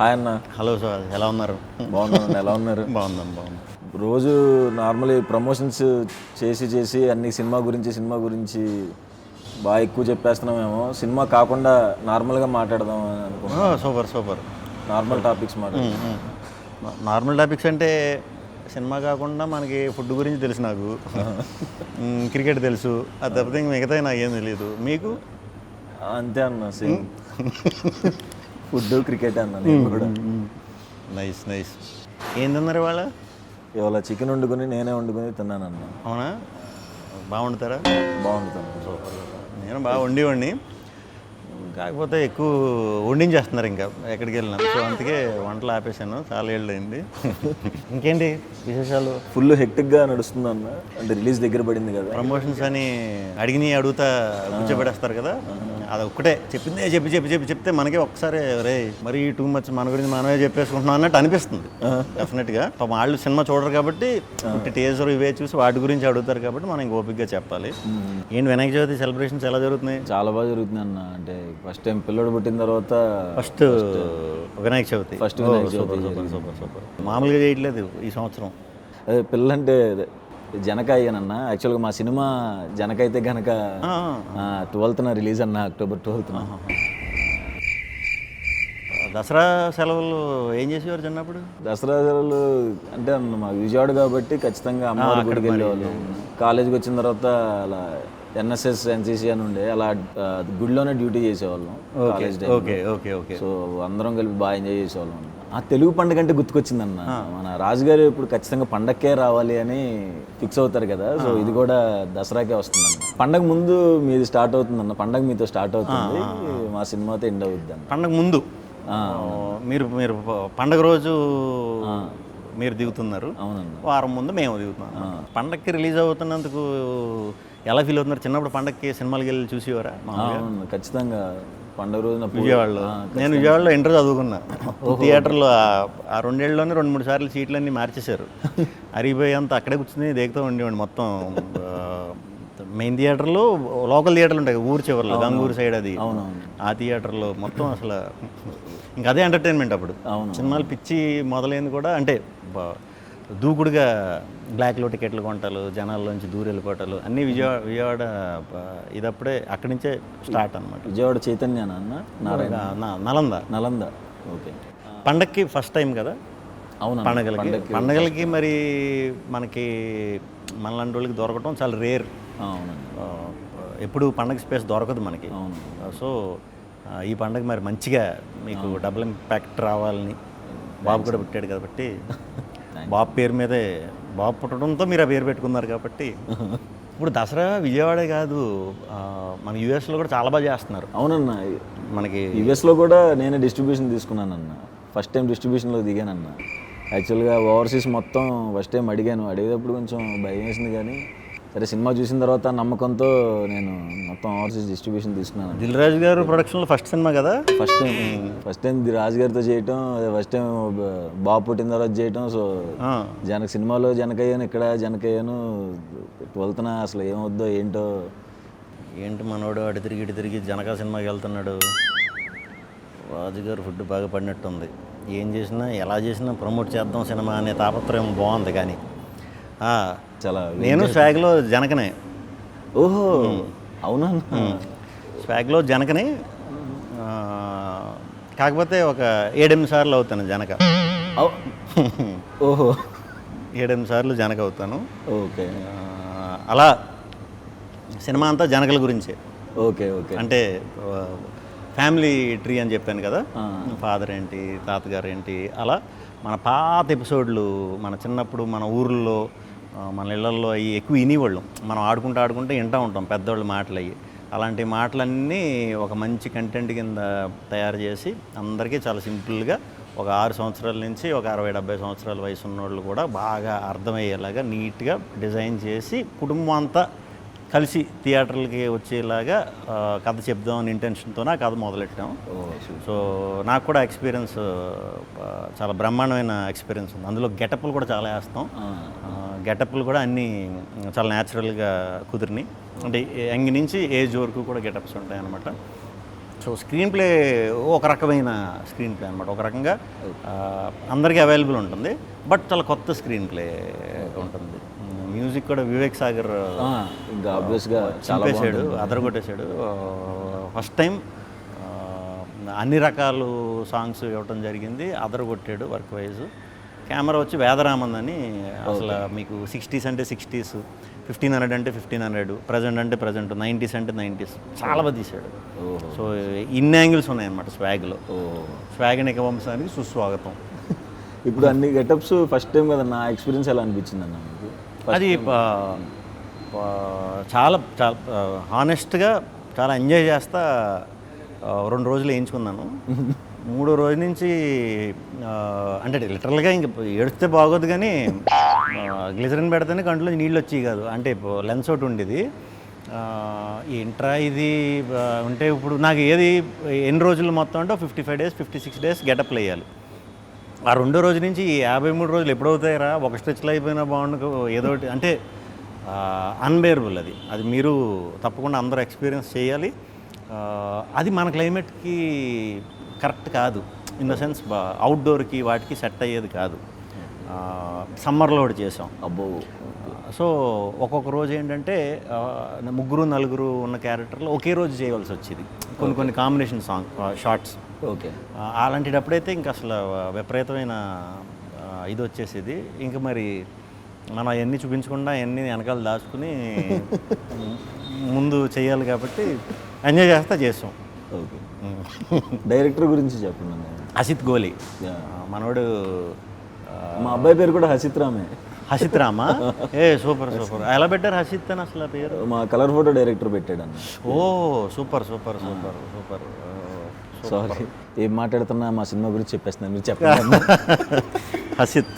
Hi అన్న. Hello sir ఎలా ఉన్నారు? బాగున్నాను ఎలా ఉన్నారు? బాగుందాం బాగుంది రోజు నార్మల్ ప్రమోషన్స్ చేసి చేసి అన్ని సినిమా గురించి సినిమా గురించి బాగా ఎక్కువ చెప్పేస్తున్నామేమో. సినిమా కాకుండా నార్మల్గా మాట్లాడదాం అని అనుకుంటున్నాం. Super super. నార్మల్ టాపిక్స్ మాట్లాడదాం నార్మల్ టాపిక్స్ అంటే సినిమా కాకుండా మనకి ఫుడ్ గురించి తెలుసు నాకు. క్రికెట్ తెలుసు. అది తప్పితే మిగతా నాకు ఏం తెలియదు మీకు? అంతే అన్న సేమ్. ఫుడ్ క్రికెట్ అన్న నేను కూడా. నైస్ నైస్ ఏం తిన్నారు ఇవాళ? ఇవాళ చికెన్ వండుకొని నేనే వండుకొని తిన్నాను అన్న. అవునా? బాగుంటారా బాగుంటుంది నేను బాగా వండి కాకపోతే ఎక్కువ వండించేస్తున్నారు ఇంకా. ఎక్కడికి వెళ్ళినా. సో అందుకే వంటలు ఆపేశాను. చాలా ఏళ్ళు అయింది ఇంకేంటి విశేషాలు? ఫుల్ హెక్టిక్గా నడుస్తుంది అన్న. అంటే రిలీజ్ దగ్గర పడింది కదా. ప్రమోషన్స్ అని అడిగిని అడుగుతా కూర్చోబెడేస్తారు కదా. అది ఒక్కటే చెప్పిందే చెప్పి చెప్పి చెప్పి చెప్తే మనకి ఒక్కసారి రే మరి టూ మచ్ మన గురించి మనమే చెప్పేసుకుంటున్నాం అన్నట్టు అనిపిస్తుంది. డెఫినెట్గా పాపం వాళ్ళు సినిమా చూడరు కాబట్టి టేజర్ ఇవే చూసి వాటి గురించి అడుగుతారు కాబట్టి మనం ఓపిక్గా చెప్పాలి. ఏంటి వినాయక చవితి సెలబ్రేషన్స్ ఎలా జరుగుతున్నాయి? చాలా బాగా జరుగుతుంది అన్న. అంటే ఫస్ట్ టైం పిల్లడు పుట్టిన తర్వాత first Vinayaka Chavithi. Super super super super. మామూలుగా చేయట్లేదు ఈ సంవత్సరం. అదే పిల్లంటే అదే జనక అయ్యానన్న యాక్చువల్గా మా సినిమా జనక అయితే గనక ట్వెల్త్న రిలీజ్ అన్న అక్టోబర్ ట్వెల్త్న దసరా సెలవులు ఏం చేసేవారు చిన్నప్పుడు? దసరా సెలవులు అంటే మా విజయవాడ కాబట్టి ఖచ్చితంగా అమ్మవారి గుడికి వెళ్ళేవాళ్ళం. కాలేజీకి వచ్చిన తర్వాత అలా ఎన్ఎస్ఎస్ ఎన్సీసీ అని ఉండే అలా గుడిలోనే డ్యూటీ చేసేవాళ్ళం. College okay okay okay. So అందరం కలిపి బాగా ఎంజాయ్ చేసేవాళ్ళం ఆ తెలుగు పండుగ అంటే గుర్తుకొచ్చిందన్న. మన రాజుగారు ఇప్పుడు ఖచ్చితంగా పండక్కే రావాలి అని ఫిక్స్ అవుతారు కదా. సో ఇది కూడా దసరాకే వస్తుందన్న. పండగ ముందు మీది స్టార్ట్ అవుతుందన్న. పండగ మీతో స్టార్ట్ అవుతుంది. మా సినిమాతో ఎండ్ అవుద్ది అన్న పండగ ముందు? మీరు మీరు పండగ రోజు మీరు దిగుతున్నారు. అవునన్న. వారం ముందు మేము దిగుతున్నాం. పండగకి రిలీజ్ అవుతున్నందుకు ఎలా ఫీల్ అవుతున్నారు? చిన్నప్పుడు పండగకి సినిమాలకి వెళ్ళి చూసేవారా? ఖచ్చితంగా. పండుగ రోజున విజయవాడలో. నేను విజయవాడలో ఇంటర్ చదువుకున్నా. థియేటర్లో ఆ- రెండేళ్ళలోనే రెండు మూడు సార్లు సీట్లన్నీ మార్చేశారు. అరిగిపోయేంత అక్కడే కూర్చుని దేగుతూ ఉండేవాడి మొత్తం మెయిన్ థియేటర్లో లోకల్ థియేటర్లు ఉంటాయి ఊరు చివరిలో గంగూరు సైడ్ అది. ఆ థియేటర్లో మొత్తం అసలు ఇంకా అదే ఎంటర్టైన్మెంట్ అప్పుడు. సినిమాలు పిచ్చి మొదలైంది కూడా అంటే దూకుడుగా బ్లాక్లో టికెట్లు కొంటాలు జనాల్లోంచి దూరం వెళ్ళిపోవటాలు అన్నీ విజయవాడ విజయవాడ ఇదప్పుడే అక్కడి నుంచే స్టార్ట్ అనమాట విజయవాడ చైతన్యనా అన్న? నారాయణ? నలంద. నలంద. ఓకే. పండక్కి ఫస్ట్ టైం కదా? అవును పండగలకి. పండగలకి మరి మనకి మనలాంటి వాళ్ళకి దొరకటం చాలా రేర్. అవునండి. ఎప్పుడు పండగ స్పేస్ దొరకదు మనకి. అవును. సో ఈ పండగ మరి మంచిగా మీకు డబుల్ ఇంపాక్ట్ రావాలని బాబు కూడా పుట్టాడు కాబట్టి బాబు పేరు మీదే బాబు పుట్టడంతో మీరు ఆ పేరు పెట్టుకున్నారు కాబట్టి. ఇప్పుడు దసరా విజయవాడే కాదు మన యూఎస్లో కూడా చాలా బాగా చేస్తున్నారు. అవునన్న. మనకి యుఎస్లో కూడా నేనే డిస్ట్రిబ్యూషన్ తీసుకున్నానన్న. ఫస్ట్ టైం డిస్ట్రిబ్యూషన్లో దిగానన్న. యాక్చువల్గా ఓవర్సీస్ మొత్తం ఫస్ట్ టైం అడిగాను. అడిగేటప్పుడు కొంచెం భయం వేసింది కానీ సరే సినిమా చూసిన తర్వాత నమ్మకంతో నేను మొత్తం ఓవర్సీస్ డిస్ట్రిబ్యూషన్ తీసుకున్నాను. దిల్ రాజు గారు ప్రొడక్షన్లో ఫస్ట్ సినిమా కదా? First time first time Raju గారితో చేయటం ఫస్ట్ టైం బాబు పుట్టిన తర్వాత చేయటం సో జనక సినిమాలో జనకయ్యాను ఇక్కడ జనకయ్యాను ట్వెల్త్న అసలు ఏమవుద్దో ఏంటో. ఏంటి మనోడు అటు తిరిగి ఇటు తిరిగి జనకా సినిమాకి వెళ్తున్నాడు? రాజుగారు ఫుడ్ బాగా పడినట్టుంది. ఏం చేసినా ఎలా చేసినా ప్రమోట్ చేద్దాం సినిమా అనే తాపత్రయం బాగుంది కానీ. చాలా నేను స్వాగ్లో జనకనే. ఓహో అవునా? స్వాగ్లో జనకనే. కాకపోతే ఒక ఏడెనిమిది సార్లు అవుతాను జనక. ఓహో. ఏడెనిమిది సార్లు జనక అవుతాను. ఓకే. అలా సినిమా అంతా జనకల గురించే. Okay okay. అంటే ఫ్యామిలీ ట్రీ అని చెప్పాను కదా. ఫాదర్ ఏంటి తాతగారు ఏంటి అలా మన పాత ఎపిసోడ్లు మన చిన్నప్పుడు మన ఊర్లో మన ఇళ్ళల్లో అవి ఎక్కువ వినేవాళ్ళం. మనం ఆడుకుంటూ ఆడుకుంటూ వింటూ ఉంటాం పెద్దవాళ్ళ మాటలు అవి అలాంటి మాటలన్నీ ఒక మంచి కంటెంట్ కింద తయారు చేసి అందరికీ చాలా సింపుల్గా ఒక ఆరు సంవత్సరాల నుంచి ఒక అరవై డెబ్బై సంవత్సరాల వయసు ఉన్నోళ్ళు కూడా బాగా అర్థమయ్యేలాగా నీట్గా డిజైన్ చేసి కుటుంబం అంతా కలిసి థియేటర్లకి వచ్చేలాగా కథ చెప్దామని ఇంటెన్షన్తో ఆ కథ మొదలెట్టాం. సో నాకు కూడా ఎక్స్పీరియన్స్ చాలా బ్రహ్మాండమైన ఎక్స్పీరియన్స్ ఉంది. అందులో గెటప్లు కూడా చాలా వేస్తాం. గెటప్లు కూడా అన్నీ చాలా న్యాచురల్గా కుదిరినాయి. అంటే యంగ్ నుంచి ఏజ్ వరకు కూడా గెటప్స్ ఉంటాయి అన్నమాట. సో స్క్రీన్ ప్లే ఒక రకమైన స్క్రీన్ ప్లే అనమాట ఒక రకంగా అందరికీ అవైలబుల్ ఉంటుంది. బట్ చాలా కొత్త స్క్రీన్ ప్లే ఉంటుంది. మ్యూజిక్ కూడా వివేక్ సాగర్ ఇంకా ఆబ్వియస్గా చంపేశాడు అదరగొట్టేశాడు. ఫస్ట్ టైం అన్ని రకాలు సాంగ్స్ ఇవ్వటం జరిగింది. అదరగొట్టాడు వర్క్ వైజ్. కెమెరా వచ్చి వేదరామన్ అని అసలు మీకు సిక్స్టీస్ అంటే సిక్స్టీస్ ఫిఫ్టీన్ హండ్రెడ్ అంటే ఫిఫ్టీన్ హండ్రెడ్ ప్రజెంట్ అంటే ప్రజెంట్ నైంటీస్ అంటే నైంటీస్ చాలా బాగా తీశాడు. ఓహో. సో ఇన్ని యాంగిల్స్ ఉన్నాయన్నమాట స్వాగ్లో. స్వాగ్ నిక వంశానికి సుస్వాగతం. ఇప్పుడు అన్ని గెటప్స్ ఫస్ట్ టైం కదా నా ఎక్స్పీరియన్స్ ఎలా అనిపించింది అన్న? మీకు అది చాలా చాలా హానెస్ట్గా చాలా ఎంజాయ్ చేస్తా రెండు రోజులు వేయించుకున్నాను. మూడో రోజు నుంచి అంటే లిటరల్గా ఇంక ఏడిస్తే బాగోదు కానీ గ్లిజరిన్ పెడితేనే కంట్లో నీళ్ళు వచ్చేవి కాదు. అంటే లెన్స్ ఒకటి ఉండేది. ఏంట్రా ఇది ఉంటే ఇప్పుడు నాకు ఏది ఎన్ని రోజులు మొత్తం అంటే fifty five days fifty six days గెటప్లు వేయాలి ఆ రెండో రోజు నుంచి ఈ యాభై మూడు రోజులు ఎప్పుడవుతాయరా? ఒక స్ట్రెచ్లో అయిపోయినా బాగుండు ఏదో అంటే అన్బేరబుల్ అది. అది మీరు తప్పకుండా అందరూ ఎక్స్పీరియన్స్ చేయాలి. అది మన క్లైమేట్కి కరెక్ట్ కాదు. ఇన్ ద సెన్స్ అవుట్డోర్కి వాటికి సెట్ అయ్యేది కాదు. సమ్మర్లో ఒకటి చేసాం. అబ్బో. సో ఒక్కొక్క రోజు ఏంటంటే ముగ్గురు నలుగురు ఉన్న క్యారెక్టర్లు ఒకే రోజు చేయవలసి వచ్చేది. కొన్ని కొన్ని కాంబినేషన్ సాంగ్ షార్ట్స్ ఓకే. అలాంటిటప్పుడైతే ఇంకా అసలు విపరీతమైన ఇది వచ్చేసేది. ఇంకా మరి మనం అవన్నీ చూపించకుండా అవన్నీ వెనకాల దాచుకుని ముందు చేయాలి కాబట్టి ఎంజాయ్ చేస్తా చేసాం ఓకే. డైరెక్టర్ గురించి చెప్పండి. అసిత్ గోలీ. మనోడు ఆ, మా అబ్బాయి పేరు కూడా హసిత్ రామే. హసిత్ రామా? ఏ సూపర్ సూపర్. ఎలా పెట్టారు హసిత్ అని అసలు పేరు? మా కలర్ ఫోటో డైరెక్టర్ పెట్టాడు అన్న. ఓ super super super super. Sorry ఏం మాట్లాడుతున్నా మా సినిమా గురించి చెప్పేస్తున్నాను మీరు చెప్పండి. హసిత్.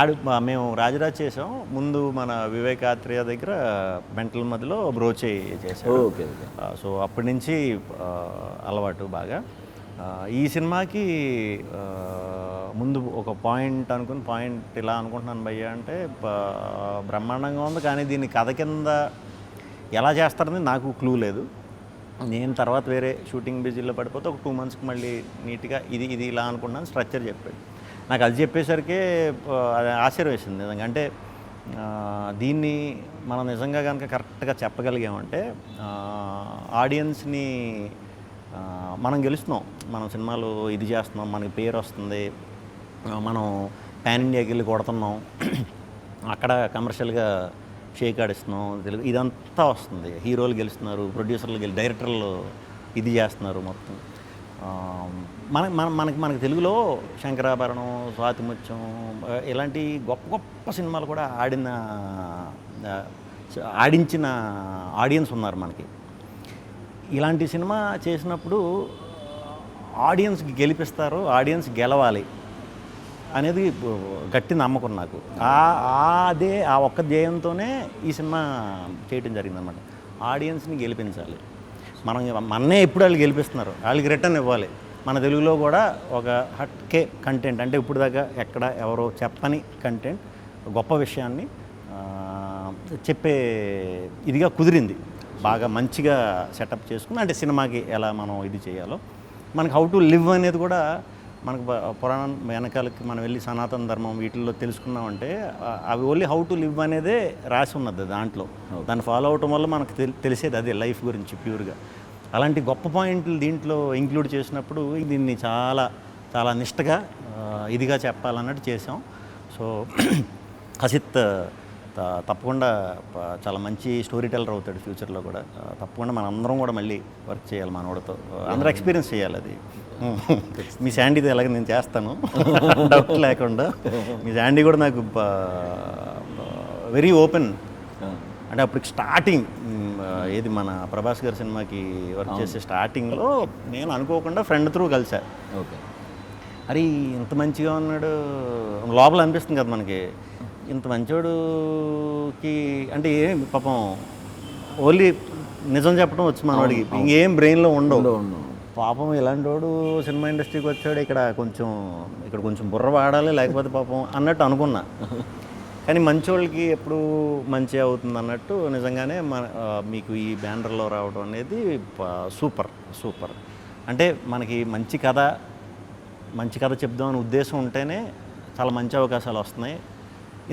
ఆడు మేము రాజరాజ్ చేసాం ముందు మన వివేకాత్రేయ దగ్గర మెంటల్ మధ్యలో బ్రోచే చేసాం ఓకే సో అప్పటి నుంచి అలవాటు బాగా. ఈ సినిమాకి ముందు ఒక పాయింట్ అనుకుని పాయింట్ ఇలా అనుకుంటున్నాను భయ్య అంటే బ్రహ్మాండంగా ఉంది కానీ దీన్ని కథ కింద ఎలా చేస్తారని నాకు క్లూ లేదు. నేను తర్వాత వేరే షూటింగ్ బిజీలో పడిపోతే ఒక టూ మంత్స్కి మళ్ళీ నీట్గా ఇది ఇది ఇలా అనుకున్నాను స్ట్రక్చర్ చెప్పాడు. నాకు అది చెప్పేసరికి అది ఆశ్చర్యం వేసింది నిజంగా అంటే దీన్ని మనం నిజంగా కనుక కరెక్ట్గా చెప్పగలిగామంటే ఆడియన్స్ని మనం గెలుస్తున్నాం. మనం సినిమాలు ఇది చేస్తున్నాం మనకి పేరు వస్తుంది మనం పాన్ ఇండియాకి వెళ్ళి కొడుతున్నాం. అక్కడ కమర్షియల్గా షేక్ ఆడిస్తున్నాం తెలుగు ఇదంతా వస్తుంది. హీరోలు గెలుస్తున్నారు ప్రొడ్యూసర్లు గెలి డైరెక్టర్లు ఇది చేస్తున్నారు మొత్తం. మన మన మనకి మనకి తెలుగులో శంకరాభరణం స్వాతిముత్యం ఇలాంటి గొప్ప గొప్ప సినిమాలు కూడా ఆడిన ఆడించిన ఆడియన్స్ ఉన్నారు మనకి. ఇలాంటి సినిమా చేసినప్పుడు ఆడియన్స్కి గెలిపిస్తారు ఆడియన్స్ గెలవాలి. అనేది గట్టి నమ్మకం నాకు. ఆ అదే ఆ ఒక్క ధ్యేయంతోనే ఈ సినిమా చేయటం జరిగిందనమాట ఆడియన్స్ని గెలిపించాలి. మనం మన్నే ఎప్పుడు వాళ్ళు గెలిపిస్తున్నారు. వాళ్ళకి రిటర్న్ ఇవ్వాలి. మన తెలుగులో కూడా ఒక హట్కే కంటెంట్ అంటే ఇప్పుడు దాకా ఎక్కడ ఎవరో చెప్పని కంటెంట్ గొప్ప విషయాన్ని చెప్పే ఇదిగా కుదిరింది. బాగా మంచిగా సెటప్ చేసుకుని అంటే సినిమాకి ఎలా మనం ఇది చేయాలో. మనకి హౌ టు లివ్ అనేది కూడా మనకు పురాణం వెనకాలకి మనం వెళ్ళి సనాతన ధర్మం వీటిల్లో తెలుసుకున్నామంటే అవి ఓన్లీ హౌ టు లివ్ అనేదే రాసి ఉన్నది దాంట్లో. దాన్ని ఫాలో అవటం వల్ల మనకు తెలి- తెలిసేది అదే లైఫ్ గురించి ప్యూర్గా. అలాంటి గొప్ప పాయింట్లు దీంట్లో ఇంక్లూడ్ చేసినప్పుడు దీన్ని చాలా చాలా నిష్టగా ఇదిగా చెప్పాలన్నట్టు చేసాం సో హసిత్ త- తప్పకుండా చాలా మంచి స్టోరీ టెల్లర్ అవుతాడు ఫ్యూచర్లో కూడా. తప్పకుండా మన అందరం కూడా మళ్ళీ వర్క్ చేయాలి మనోడితో. అందరూ ఎక్స్పీరియన్స్ చేయాలి అది. మీ శాండీతో ఎలాగ నేను చేస్తాను. డౌట్ లేకుండా. మీ శాండీ కూడా నాకు వెరీ ఓపెన్ అంటే అప్పుడు స్టార్టింగ్ ఏది మన ప్రభాస్ గారి సినిమాకి వర్క్ చేసే స్టార్టింగ్లో నేను అనుకోకుండా ఫ్రెండ్ త్రూ కలిసా. ఓకే. అరే ఇంత మంచిగా ఉన్నాడు. లోపల అనిపిస్తుంది కదా మనకి. ఇంత మంచోడుకి అంటే ఏం పాపం ఓన్లీ నిజం చెప్పడం వచ్చు మనవాడికి ఇంకేం బ్రెయిన్లో ఉండవు. పాపం ఇలాంటి వాడు సినిమా ఇండస్ట్రీకి వచ్చాడు ఇక్కడ కొంచెం ఇక్కడ కొంచెం బుర్ర వాడాలి లేకపోతే పాపం అన్నట్టు అనుకున్నా. కానీ మంచోళ్ళకి ఎప్పుడు మంచి అవుతుంది అన్నట్టు నిజంగానే మన మీకు ఈ బ్యానర్లో రావడం అనేది సూపర్ సూపర్. అంటే మనకి మంచి కథ మంచి కథ చెప్దామనే ఉద్దేశం ఉంటేనే చాలా మంచి అవకాశాలు వస్తున్నాయి.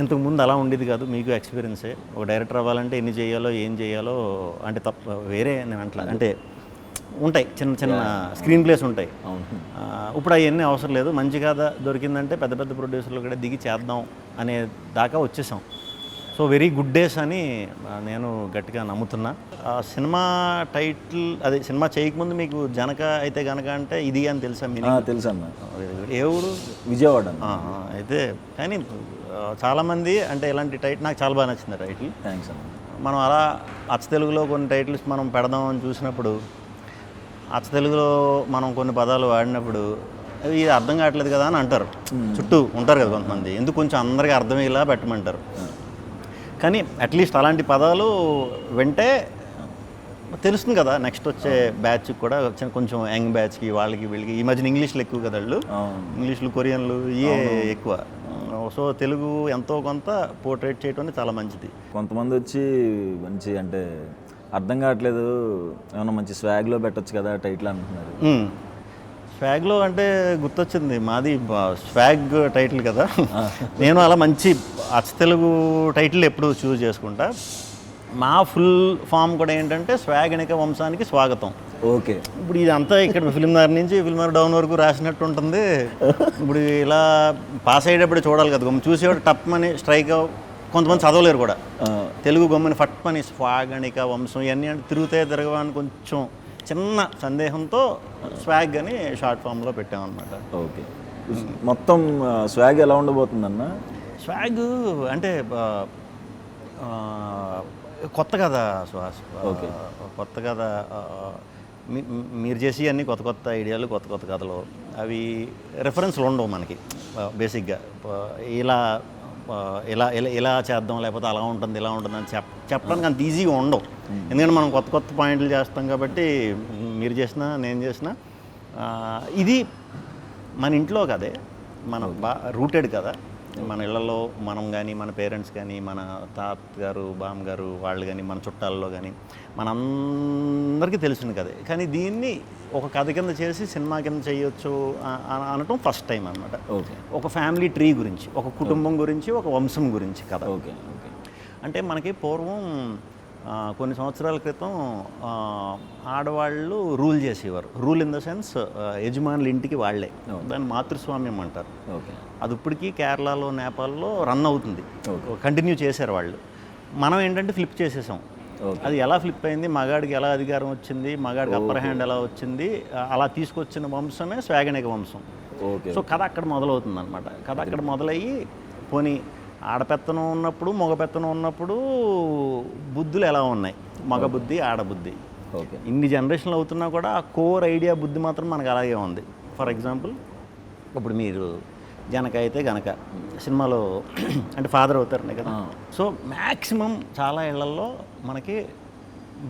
ఇంతకు ముందు అలా ఉండేది కాదు మీకు ఎక్స్పీరియన్సే ఒక డైరెక్టర్ అవ్వాలంటే ఎన్ని చేయాలో ఏం చేయాలో అంటే తప్ప వేరే నేను అంటలా అంటే ఉంటాయి చిన్న చిన్న స్క్రీన్ ప్లేస్ ఉంటాయి. ఇప్పుడు అవన్నీ అవసరం లేదు. మంచి కథ దొరికిందంటే పెద్ద పెద్ద ప్రొడ్యూసర్లు కూడా దిగి చేద్దాం అనే దాకా వచ్చేసాం. సో వెరీ గుడ్ డేస్ అని నేను గట్టిగా నమ్ముతున్నా. ఆ సినిమా టైటిల్ అదే సినిమా చేయకముందు మీకు జనక అయితే గనక అంటే ఇది అని తెలుసా తెలుసు ఏ ఊరు? విజయవాడ అయితే కానీ చాలామంది అంటే ఇలాంటి టైటిల్ నాకు చాలా బాగా నచ్చింది టైటిల్. థ్యాంక్స్ అన్న మనం అలా అచ్చ తెలుగులో కొన్ని టైటిల్స్ మనం పెడదాం అని చూసినప్పుడు అచ్చ తెలుగులో మనం కొన్ని పదాలు వాడినప్పుడు "అవి ఇది అర్థం కావట్లేదు కదా అని అంటారు. చుట్టూ ఉంటారు కదా కొంతమంది. ఎందుకు కొంచెం అందరికీ అర్థమయ్యేలా పెట్టమంటారు. కానీ అట్లీస్ట్ అలాంటి పదాలు వింటే తెలుస్తుంది కదా. నెక్స్ట్ వచ్చే బ్యాచ్ కూడా చిన్న కొంచెం యంగ్ బ్యాచ్కి వాళ్ళకి వీళ్ళకి. ఈ మధ్యన ఇంగ్లీష్లో ఎక్కువ కదా వాళ్ళు. ఇంగ్లీష్లు కొరియన్లు ఇవే ఎక్కువ. సో తెలుగు ఎంతో కొంత పోర్ట్రేట్ అనేది చాలా మంచిది. కొంతమంది వచ్చి మంచి అంటే అర్థం కావట్లేదు ఏమన్నా మంచి స్వాగ్లో పెట్టొచ్చు కదా టైటిల్ అంటున్నారు. స్వాగ్లో అంటే గుర్తొచ్చింది మాది స్వాగ్ టైటిల్ కదా. నేను అలా మంచి అచ్చ తెలుగు టైటిల్ ఎప్పుడు చూస్ చేసుకుంటా. మా ఫుల్ ఫామ్ కూడా ఏంటంటే స్వాగ్ అనిక వంశానికి స్వాగతం. ఓకే. ఇప్పుడు ఇదంతా ఇక్కడ ఫిల్మ్ నగర్ నుంచి ఫిల్మ్ నగర్ డౌన్ వరకు రాసినట్టు ఉంటుంది. ఇప్పుడు ఇలా పాస్ అయ్యేటప్పుడు చూడాలి కదా. గమ్మ చూసేవాడు టప్ అని స్ట్రైక్ కొంతమంది చదవలేరు కూడా. తెలుగు గమ్మని ఫట్ పని స్వాగణిక వంశం ఇవన్నీ అంటే తిరుగుతే తిరగవని కొంచెం చిన్న సందేహంతో స్వాగ్ అని షార్ట్ ఫామ్లో పెట్టామన్నమాట. ఓకే. మొత్తం స్వాగ్ ఎలా ఉండబోతుందన్న? స్వాగ్ అంటే కొత్త కదా సుహాస్. ఓకే. కొత్త మీ- మీరు చేసి అన్ని కొత్త కొత్త ఐడియాలు కొత్త కొత్త కథలు అవి రెఫరెన్స్లు ఉండవు మనకి. బేసిక్గా ఇలా ఇలా ఇలా ఇలా చేద్దాం లేకపోతే అలా ఉంటుంది ఇలా ఉంటుంది అని చెప్ చెప్పడానికి అంత ఈజీగా ఉండవు. ఎందుకంటే మనం కొత్త కొత్త పాయింట్లు చేస్తాం కాబట్టి మీరు చేసినా నేను చేసినా ఇది మన ఇంట్లో కదే మన బా రూటెడ్ కదా. మన ఇళ్ళలో మనం కానీ మన పేరెంట్స్ కానీ మన తాత గారు బామ్ గారు వాళ్ళు కానీ మన చుట్టాల్లో కానీ మన అందరికీ తెలిసిన కదే. కానీ దీన్ని ఒక కథ కింద చేసి సినిమా కింద చేయొచ్చు అనటం ఫస్ట్ టైం అనమాట ఓకే. ఒక ఫ్యామిలీ ట్రీ గురించి ఒక కుటుంబం గురించి ఒక వంశం గురించి కథ. Okay okay. అంటే మనకి పూర్వం కొన్ని సంవత్సరాల క్రితం ఆడవాళ్ళు రూల్ చేసేవారు. రూల్ ఇన్ ద సెన్స్ యజమానుల ఇంటికి వాళ్ళే. దాన్ని మాతృస్వామ్యం అంటారు. ఓకే. అది ఇప్పటికీ కేరళలో నేపాల్లో రన్ అవుతుంది. కంటిన్యూ చేశారు వాళ్ళు. మనం ఏంటంటే ఫ్లిప్ చేసేసాం. అది ఎలా ఫ్లిప్ అయింది మగాడికి ఎలా అధికారం వచ్చింది మగాడికి అప్పర్ హ్యాండ్ ఎలా వచ్చింది అలా తీసుకొచ్చిన వంశమే స్వాగనిక వంశం. ఓకే. సో కథ అక్కడ మొదలవుతుంది అనమాట కథ అక్కడ మొదలయ్యి పోనీ ఆడపెత్తనం ఉన్నప్పుడు మగ పెత్తనం ఉన్నప్పుడు బుద్ధులు ఎలా ఉన్నాయి? మగ బుద్ధి ఆడబుద్ధి ఓకే. ఇన్ని జనరేషన్లు అవుతున్నా కూడా ఆ కోర్ ఐడియా బుద్ధి మాత్రం మనకు అలాగే ఉంది. ఫర్ ఎగ్జాంపుల్ ఇప్పుడు మీరు జనక అయితే గనక సినిమాలో అంటే ఫాదర్ అవుతారనే కదా. సో మ్యాక్సిమం చాలా ఇళ్ళలో మనకి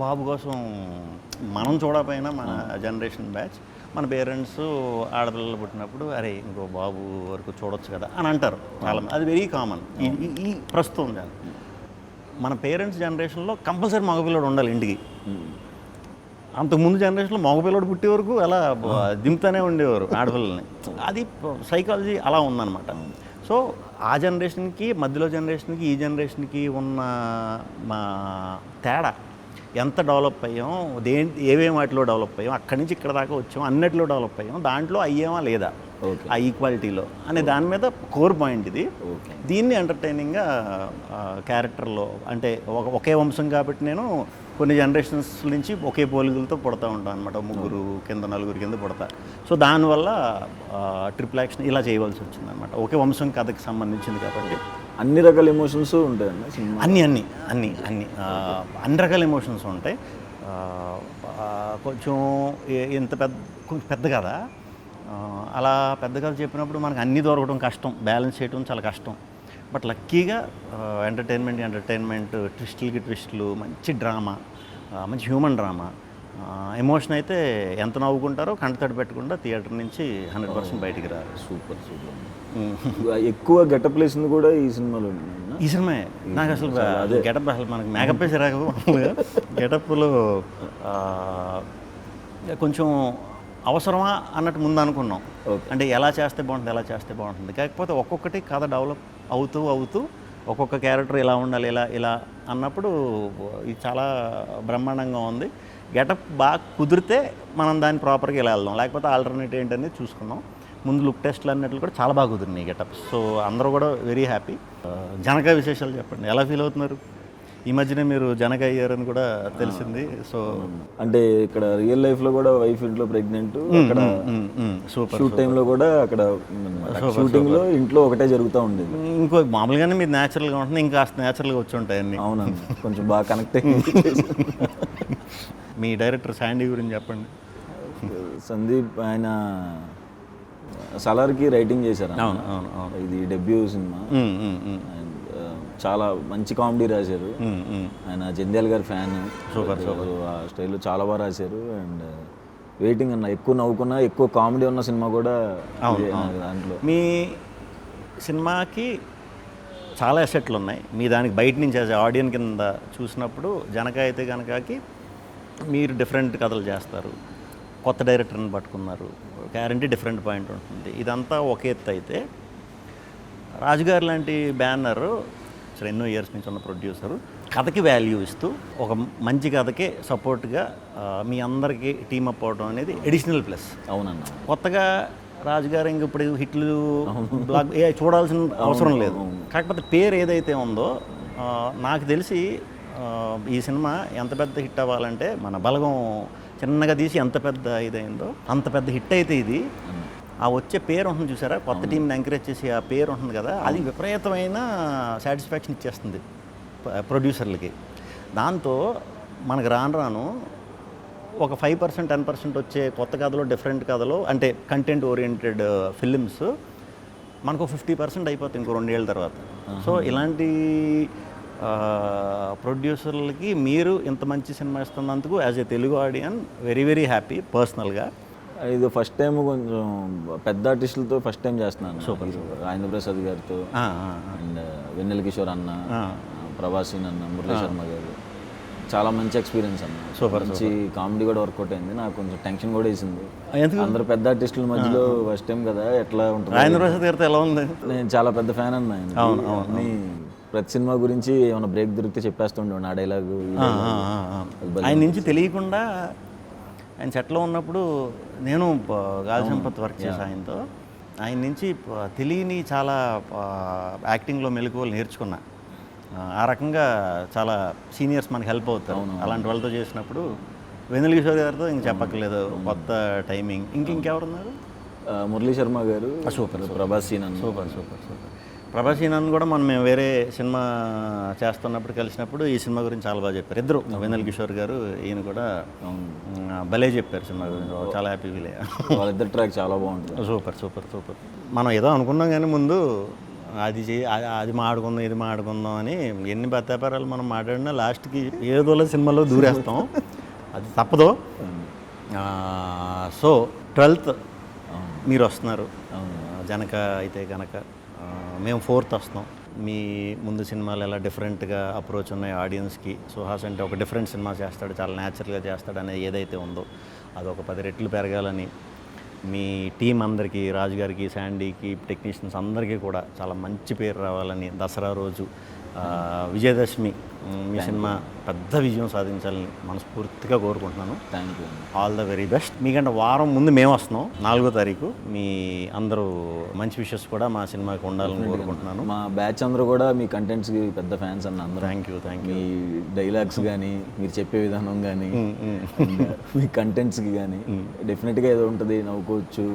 బాబు కోసం మనం చూడకపోయినా మన జనరేషన్ బ్యాచ్ మన పేరెంట్స్ ఆడపిల్లలు పుట్టినప్పుడు అరే ఇంకో బాబు వరకు చూడొచ్చు కదా అని అంటారు చాలా. అది వెరీ కామన్ ఈ ప్రస్తుతం దాన్ని. మన పేరెంట్స్ జనరేషన్లో కంపల్సరీ మగపిల్లడు ఉండాలి ఇంటికి. అంతకుముందు జనరేషన్లో మగపిల్లడు పుట్టే వరకు అలా దింపుతానే ఉండేవారు ఆడపిల్లల్ని. అది సైకాలజీ అలా ఉందన్నమాట. సో ఆ జనరేషన్కి మధ్యలో జనరేషన్కి ఈ జనరేషన్కి ఉన్న మా తేడా ఎంత డెవలప్ అయ్యాం దే ఏవేం వాటిలో డెవలప్ అయ్యాం అక్కడి నుంచి ఇక్కడ దాకా వచ్చాం అన్నిటిలో డెవలప్ అయ్యాం దాంట్లో అయ్యామా లేదా ఆ ఈక్వాలిటీలో అనే దాని మీద కోర్ పాయింట్ ఇది. ఓకే. దీన్ని ఎంటర్టైనింగ్గా క్యారెక్టర్లో అంటే ఒక ఒకే వంశం కాబట్టి నేను కొన్ని జనరేషన్స్ నుంచి ఒకే పోలికలతో పుడతా ఉంటాను అనమాట ముగ్గురు కింద నలుగురు కింద పుడతా. సో దానివల్ల ట్రిపుల్ యాక్షన్ ఇలా చేయవలసి వచ్చింది అనమాట ఒకే వంశం కథకి సంబంధించింది కాబట్టి. అన్ని రకాల ఎమోషన్స్ ఉంటాయండి అన్ని అన్ని అన్ని అన్ని. అన్ని రకాల ఎమోషన్స్ ఉంటాయి. కొంచెం ఇంత పెద్ద కొంచెం పెద్ద కదా. అలా పెద్ద కథ చెప్పినప్పుడు మనకు అన్ని దొరకడం కష్టం. బ్యాలెన్స్ చేయడం చాలా కష్టం. బట్ లక్కీగా ఎంటర్టైన్మెంట్ ఎంటర్టైన్మెంట్ ట్విస్టులకి ట్విస్టులు మంచి డ్రామా మంచి హ్యూమన్ డ్రామా. ఎమోషన్ అయితే ఎంత నవ్వుకుంటారో కంటతడి పెట్టకుండా థియేటర్ నుంచి హండ్రెడ్ పర్సెంట్ బయటికి రారు. Super super. ఎక్కువ గెటప్ వేసింది కూడా ఈ సినిమాలో? ఈ సినిమా నాకు అసలు గెటప్ అసలు మనకి మేకప్ వేసి రాక గెటప్లో కొంచెం అవసరమా అన్నట్టు ముందు అనుకున్నాం. అంటే ఎలా చేస్తే బాగుంటుంది ఎలా చేస్తే బాగుంటుంది. కాకపోతే ఒక్కొక్కటి కథ డెవలప్ అవుతూ అవుతూ ఒక్కొక్క క్యారెక్టర్ ఇలా ఉండాలి ఇలా ఇలా అన్నప్పుడు ఇది చాలా బ్రహ్మాండంగా ఉంది. గెటప్ బాగా కుదిరితే మనం దాన్ని ప్రాపర్గా ఇలా వెళ్దాం లేకపోతే ఆల్టర్నేట్ ఏంటనేది చూసుకుందాం. ముందు లుక్ టెస్ట్లు అన్నట్లు కూడా చాలా బాగా కుదిరినాయి గెటప్ సో అందరూ కూడా వెరీ హ్యాపీ. జనక విశేషాలు చెప్పండి. ఎలా ఫీల్ అవుతున్నారు? ఈ మధ్యనే మీరు జనక అయ్యారని కూడా తెలిసింది. సో అంటే ఇక్కడ రియల్ లైఫ్లో కూడా వైఫ్ ఇంట్లో ప్రెగ్నెంట్ అక్కడ సూపర్ షూట్ టైంలో కూడా అక్కడ షూటింగ్లో ఇంట్లో ఒకటే జరుగుతూ ఉండేది. ఇంకో మామూలుగానే మీరు న్యాచురల్గా ఉంటుంది ఇంకా న్యాచురల్గా వచ్చి ఉంటాయి అవునండి. కొంచెం బాగా కనెక్ట్ అయ్యి. మీ డైరెక్టర్ శాండీ గురించి చెప్పండి. సందీప్ ఆయన సలార్కి రైటింగ్ చేశారు అవును అవును అవును. ఇది డెబ్యూ సినిమా. చాలా మంచి కామెడీ రాశారు. ఆయన జంధ్యాల గారి ఫ్యాన్. Super super. ఆ స్టైల్లో చాలా బాగా రాశారు. అండ్ వెయిటింగ్ అన్న ఎక్కువ నవ్వుకున్నా ఎక్కువ కామెడీ ఉన్న సినిమా కూడా దాంట్లో. మీ సినిమాకి చాలా ఎసెట్లు ఉన్నాయి. మీ దానికి బయట నుంచి యాజ్ ఆడియన్ కింద చూసినప్పుడు జనక అయితే కనుకకి మీరు డిఫరెంట్ కథలు చేస్తారు. కొత్త డైరెక్టర్ని పట్టుకున్నారు. గ్యారంటీ డిఫరెంట్ పాయింట్ ఉంటుంది. ఇదంతా ఒక ఎత్తు అయితే రాజుగారు లాంటి బ్యానర్ అసలు ఎన్నో ఇయర్స్ నుంచి ఉన్న ప్రొడ్యూసరు కథకి వాల్యూ ఇస్తూ ఒక మంచి కథకే సపోర్ట్గా మీ అందరికీ టీమ్ అప్ అవడం అనేది ఎడిషనల్ ప్లస్ అవునన్న. కొత్తగా రాజుగారు ఇంక ఇప్పుడు హిట్లు బ్లాక్ ఏ చూడాల్సిన అవసరం లేదు. కాకపోతే పేరు ఏదైతే ఉందో నాకు తెలిసి ఈ సినిమా ఎంత పెద్ద హిట్ అవ్వాలంటే మన బలగం చిన్నగా తీసి ఎంత పెద్ద ఇదైందో అంత పెద్ద హిట్ అయితే ఇది. ఆ వచ్చే పేరు ఉంటుంది చూసారా? కొత్త టీంని ఎంకరేజ్ చేసి ఆ పేరు ఉంటుంది కదా? అది విపరీతమైన సాటిస్ఫాక్షన్ ఇచ్చేస్తుంది ప్రొడ్యూసర్లకి. దాంతో మనకు రాను రాను ఒక ఫైవ్ పర్సెంట్ టెన్ పర్సెంట్ వచ్చే కొత్త కథలో డిఫరెంట్ కథలో అంటే కంటెంట్ ఓరియంటెడ్ ఫిలిమ్స్ మనకు ఫిఫ్టీ పర్సెంట్ అయిపోతుంది ఇంకో రెండేళ్ళ తర్వాత. సో ఇలాంటి ప్రొడ్యూసర్లకి మీరు ఇంత మంచి cinema ఇస్తున్నందుకు as a Telugu audience very very happy పర్సనల్గా. ఇది ఫస్ట్ టైం కొంచెం పెద్ద ఆర్టిస్టులతో ఫస్ట్ టైం చేస్తున్నాను. సూపర్ రాజేంద్ర ప్రసాద్ గారితో అండ్ వెన్నెల కిషోర్ అన్న ప్రభాసిన్ అన్న మురళీ శర్మ గారు. చాలా మంచి ఎక్స్పీరియన్స్ అన్న. సూపర్ మంచి కామెడీ కూడా వర్కౌట్ అయింది. నాకు కొంచెం టెన్షన్ కూడా వేసింది. అందరు పెద్ద ఆర్టిస్టుల మధ్యలో ఫస్ట్ టైం కదా ఎట్లా ఉంటుంది రాజేంద్ర ప్రసాద్ గారితో ఎలా ఉంది? నేను చాలా పెద్ద ఫ్యాన్ అన్న ఆయన. ప్రతి సినిమా గురించి ఏమైనా బ్రేక్ దొరికితే చెప్పేస్తుండే ఆ డైలాగు ఆయన నుంచి తెలియకుండా ఆయన సెట్లో ఉన్నప్పుడు నేను గాలి సంపత్ వర్క్ చేసా ఆయనతో. ఆయన నుంచి తెలియని చాలా యాక్టింగ్లో మెలకువలు నేర్చుకున్నా. ఆ, రకంగా చాలా సీనియర్స్ మనకి హెల్ప్ అవుతారు. అలాంటి వాళ్ళతో చేసినప్పుడు వెన్నెల కిషోర్ గారితో ఇంక చెప్పక్కర్లేదు. కొత్త టైమింగ్. ఇంక ఇంకెవరున్నారు? మురళీ శర్మ గారు super Prabhas scene super super super. Prabhas ఈయనను కూడా మనం మేము వేరే సినిమా చేస్తున్నప్పుడు కలిసినప్పుడు ఈ సినిమా గురించి చాలా బాగా చెప్పారు. ఇద్దరు. వెన్నెల కిషోర్ గారు ఈయన కూడా భలే చెప్పారు సినిమా గురించి. చాలా హ్యాపీ ఫీల్ వాళ్ళిద్దరు ట్రాక్ చాలా బాగుంటుంది. Super super super. మనం ఏదో అనుకున్నాం కానీ ముందు అది చే- అది- మాడుకుందాం ఇది మాడుకుందాం అని ఎన్ని బత్తాపారాలు మనం మాట్లాడినా లాస్ట్కి ఏదోలో సినిమాలో దూరేస్తాం. అది తప్పదు. సో ట్వెల్త్ మీరు వస్తున్నారు. జనక అయితే కనుక మేము ఫోర్త్ వస్తాం మీ ముందు సినిమాలు ఎలా డిఫరెంట్గా అప్రోచ్ ఉన్నాయి ఆడియన్స్కి. సుహాస్ అంటే ఒక డిఫరెంట్ సినిమా చేస్తాడు చాలా న్యాచురల్గా చేస్తాడు అనేది ఏదైతే ఉందో అది ఒక పది రెట్లు పెరగాలని. మీ టీం అందరికీ రాజుగారికి శాండీకి టెక్నీషియన్స్ అందరికీ కూడా చాలా మంచి పేరు రావాలని దసరా రోజు విజయదశమి మీ సినిమా పెద్ద విజయం సాధించాలని మనస్ఫూర్తిగా కోరుకుంటున్నాను. Thank you all the very best మీకంటే వారం ముందు మేము వస్తున్నాం నాలుగో తారీఖు. మీ అందరూ మంచి విషెస్ కూడా మా సినిమాకి ఉండాలని కోరుకుంటున్నాను. మా బ్యాచ్ అందరూ కూడా మీ కంటెంట్స్కి పెద్ద ఫ్యాన్స్ అన్న అందరూ. థ్యాంక్ యూ థ్యాంక్ యూ మీ డైలాగ్స్ కానీ మీరు చెప్పే విధానం కానీ మీ కంటెంట్స్కి కానీ డెఫినెట్గా ఏదో ఉంటుంది నవ్వుకోవచ్చు.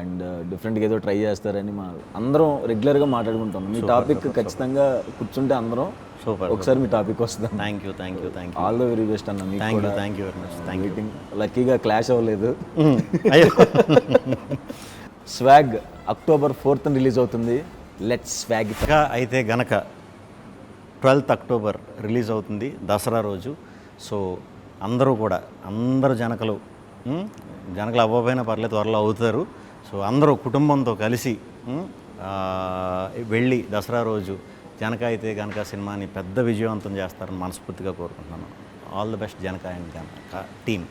అండ్ డిఫరెంట్గా ఏదో ట్రై చేస్తారని మా అందరం రెగ్యులర్గా మాట్లాడుకుంటాం. మీ టాపిక్ ఖచ్చితంగా కూర్చుంటే అందరం సూపర్ ఒకసారి మీ టాపిక్ వస్తుంది thank you thank you thank you all the very best అన్న మీకు thank you thank you very much thank you meeting లక్కీగా క్లాష్ అవ్వలేదు. స్వాగ్ అక్టోబర్ ఫోర్త్ రిలీజ్ అవుతుంది. లెట్స్ స్వాగ్ ఇంకా అయితే గనక ట్వెల్త్ అక్టోబర్ రిలీజ్ అవుతుంది దసరా రోజు. సో అందరూ కూడా అందరు జనకలు ఉమ్, జనకలు అవ్వకపోయినా పర్లేదు త్వరలో అవుతారు. సో అందరూ కుటుంబంతో కలిసి వెళ్ళి దసరా రోజు జనక అయితే గనక సినిమాని పెద్ద విజయవంతం చేస్తారని మనస్ఫూర్తిగా కోరుకుంటున్నాను. All the best Janaka and Janaka team.